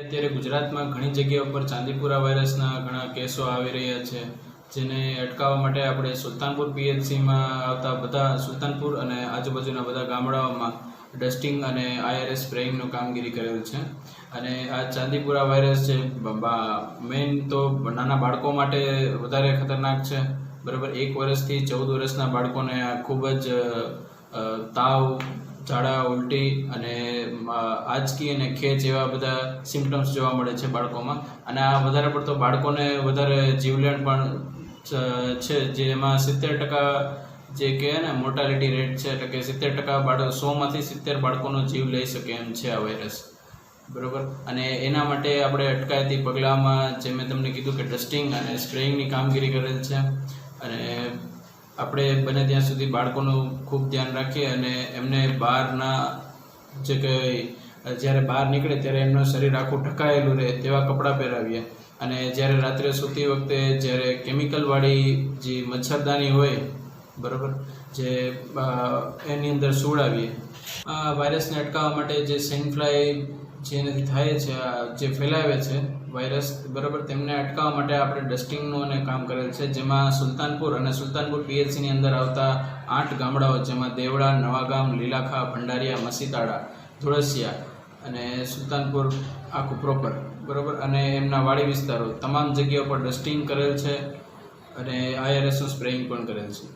અત્યારે ગુજરાતમાં ઘણી જગ્યાઓ પર ચાંદીપુરા વાયરસના ઘણા કેસો આવી રહ્યા છે, જેને અટકાવવા માટે આપણે સુલતાનપુર પીએચસીમાં આવતા બધા સુલતાનપુર અને આજુબાજુના બધા ગામડાઓમાં ડસ્ટિંગ અને આઈઆરએસ સ્પ્રેઇંગનું કામગીરી કરેલ છે. અને આ ચાંદીપુરા વાયરસ છે મેઇન તો નાના બાળકો માટે વધારે ખતરનાક છે. બરાબર, એક વર્ષથી ચૌદ વર્ષના બાળકોને ખૂબ જ તાવ ઝાડા ઉલટી અને આંચકી અને ખેંચ એવા બધા સિમ્પટમ્સ જોવા મળે છે બાળકોમાં. અને આ વધારે પડતો બાળકોને વધારે જીવલેણ પણ છે જેમાં સિત્તેર ટકા જે કહે ને મોર્ટાલિટી રેટ છે, એટલે કે સિત્તેર ટકા બાળક સોમાંથી સિત્તેર બાળકોનો જીવ લઈ શકે એમ છે આ વાયરસ બરોબર? અને એના માટે આપણે અટકાયતી પગલાંમાં જે મેં તમને કીધું કે ડસ્ટિંગ અને સ્પ્રેઇંગની કામગીરી કરેલ છે. અને આપણે બને ત્યાં સુધી બાળકોનું ખૂબ ધ્યાન રાખીએ અને એમને બહારના જે કે જ્યારે બહાર નીકળે ત્યારે એમનું શરીર આખું ઢકાયેલું રહે તેવા કપડાં પહેરાવીએ. અને જ્યારે રાત્રે સૂતી વખતે જ્યારે કેમિકલવાળી જે મચ્છરદાની હોય, બરાબર, જે એની અંદર સુવડાવીએ. આ વાયરસને અટકાવવા માટે જે જેનાથી થાય છે જે ફેલાવે છે વાયરસ બરાબર, તેમને અટકાવવા માટે આપણે ડસ્ટિંગનું અને કામ કરેલ છે. જેમાં સુલતાનપુર અને સુલતાનપુર પીએચસીની અંદર આવતા આઠ ગામડાઓ, જેમાં દેવડા, નવાગામ, લીલાખા, ભંડારિયા, મસીતાડા, ધુળસિયા અને સુલતાનપુર આખું પ્રોપર બરાબર, અને એમના વાડી વિસ્તારો. તમામ જગ્યાઓ પર ડસ્ટિંગ કરેલ છે અને આઈઆરએસનું સ્પ્રેઇંગ પણ કરેલ છે.